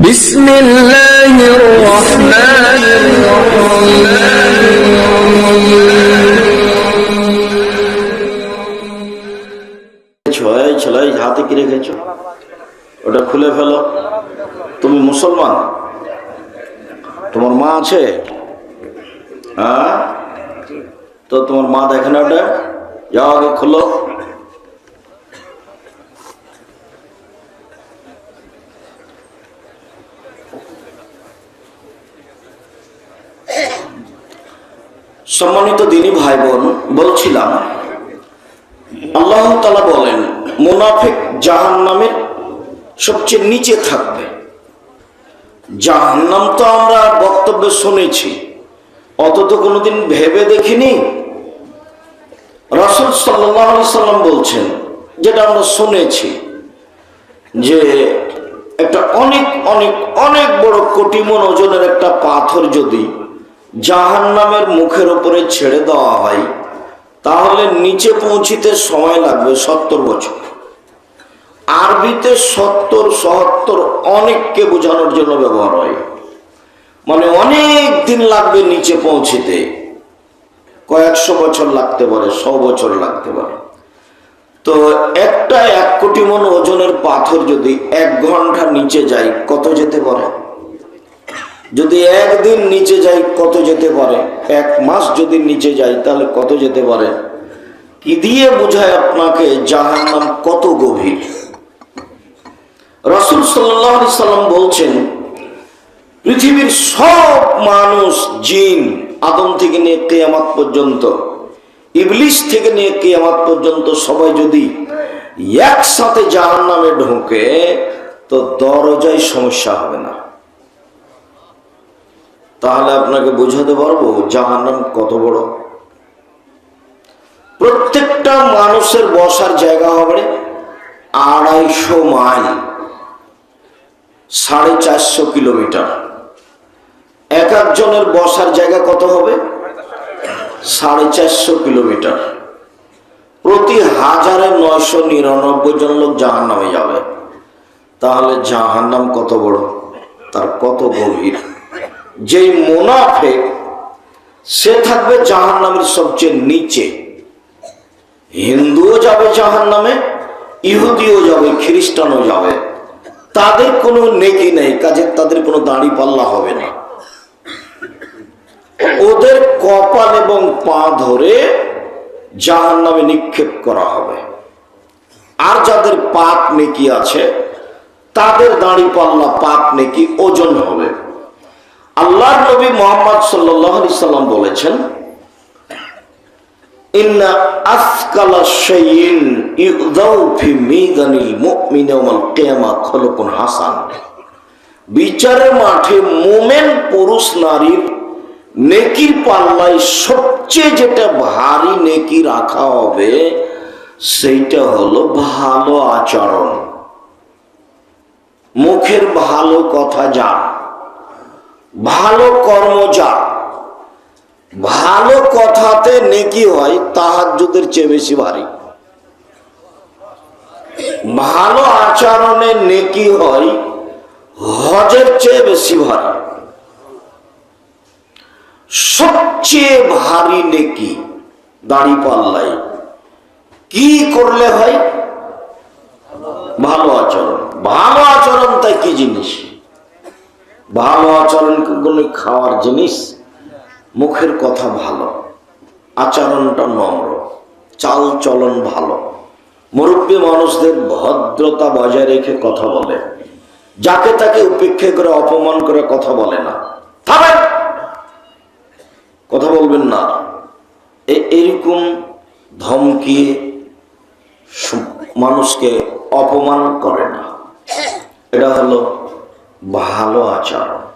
بسم الله الرحمن ছয় ছেলাই হাতে কি রেখেছ ওটা খুলে ফেলো তুমি মুসলমান তোমার মা আছে হ্যাঁ তো তোমার মা দেখে না ওটা যাও আগে খুলো সম্মানিত দিনী ভাই বোন বলছিলাম, আল্লাহ তালা বলেন, মুনাফিক জাহান নামের সবচেয়ে নিচে থাকবে। জাহান্নাম তো আমরা বক্তব্যে শুনেছি অত তো কোনোদিন ভেবে দেখিনি। রাসুল সাল্লাহ সাল্লাম বলছেন, যেটা আমরা শুনেছি, যে একটা অনেক অনেক অনেক বড় কোটি মন ওজনের একটা পাথর যদি জাহান্নামের মুখের উপরে ছেড়ে দেওয়া হয়, তাহলে নিচে পৌঁছিতে সময় লাগবে সত্তর বছর। আরবিতে সত্তর সত্তর অনেককে বোঝানোর জন্য ব্যবহার হয়। মানে অনেক দিন লাগবে নিচে পৌঁছিতে। কয়েকশো বছর লাগতে পারে শ বছর লাগতে পারে। তো একটা এক কোটি মন ওজনের পাথর যদি এক ঘণ্টা নিচে যায়, কত যেতে পারে? যদি একদিন নিচে যাই, কত যেতে পারে? এক মাস যদি নিচে যাই, তাহলে কত যেতে পারে? কি দিয়ে বোঝায় আপনাকে জাহান্নাম কত গভীর? রসুল সাল্লাম বলছেন, পৃথিবীর সব মানুষ জিন, আদম থেকে নিয়ে কেয়ামাত পর্যন্ত ইবলিশ থেকে নিয়ে কেয়ামাত পর্যন্ত সবাই যদি একসাথে জাহান নামে ঢোকে, তো দরজায় সমস্যা হবে না। তাহলে আপনাকে বোঝাতে পারব জাহান্নাম কত বড়? প্রত্যেকটা মানুষের বসার জায়গা হবে আড়াইশো মাইল, সাড়ে চারশো কিলোমিটার। এক একজনের বসার জায়গা কত হবে? সাড়ে চারশো কিলোমিটার। প্রতি হাজারে নয়শো নিরানব্বই জন লোক জাহান নামে যাবে। তাহলে জাহান্নাম কত বড়? তার কত গভীর? যেই মোনাফেক সে থাকবে জাহান নামের সবচেয়ে নিচে। হিন্দুও যাবে জাহান নামে ইহুদিও যাবে, খ্রিস্টানও যাবে। তাদের কোনো নেকি নেই, কাজে তাদের কোনো দাড়ি পাল্লা হবে না। ওদের কপাল এবং পা ধরে জাহান নামে নিক্ষেপ করা হবে। আর যাদের পাপ নেকি আছে, তাদের দাড়ি পাল্লা পাপ নেকি ওজন হবে। আল্লাহ নবী মোহাম্মদ সাল্লাম বলেছেন হাসান। বিচারের মাঠে মোমেন পুরুষ নারীর নেকির পাল্লায় সবচেয়ে যেটা ভারী নেকি রাখা হবে, সেইটা হলো ভালো আচরণ। মুখের ভালো কথা যা ভালো কর্ম যা, ভালো কথাতে নেকি হয়, তাহাজ্জুদের চেয়ে বেশি ভারী। ভালো আচরণে নেকি হয়, হজের চেয়ে বেশি ভারী। সবচেয়ে ভারী নেকি, দাড়ি পাল্লাই কি করলে হয়? ভালো আচরণ। ভালো আচরণ তাই কি জিনিস? ভালো আচরণ কোনো খাওয়ার জিনিস, মুখের কথা ভালো, আচরণটা নম্র, চাল চলন ভালো। মুরব্বী মানুষদের ভদ্রতা বজায় রেখে কথা বলে। যাকে তাকে উপেক্ষা করে, অপমান করে কথা বলে না। কথা বলবেন না। এরকম ধমকিয়ে সু- মানুষকে অপমান করে না। এটা হলো ভালো আচরণ।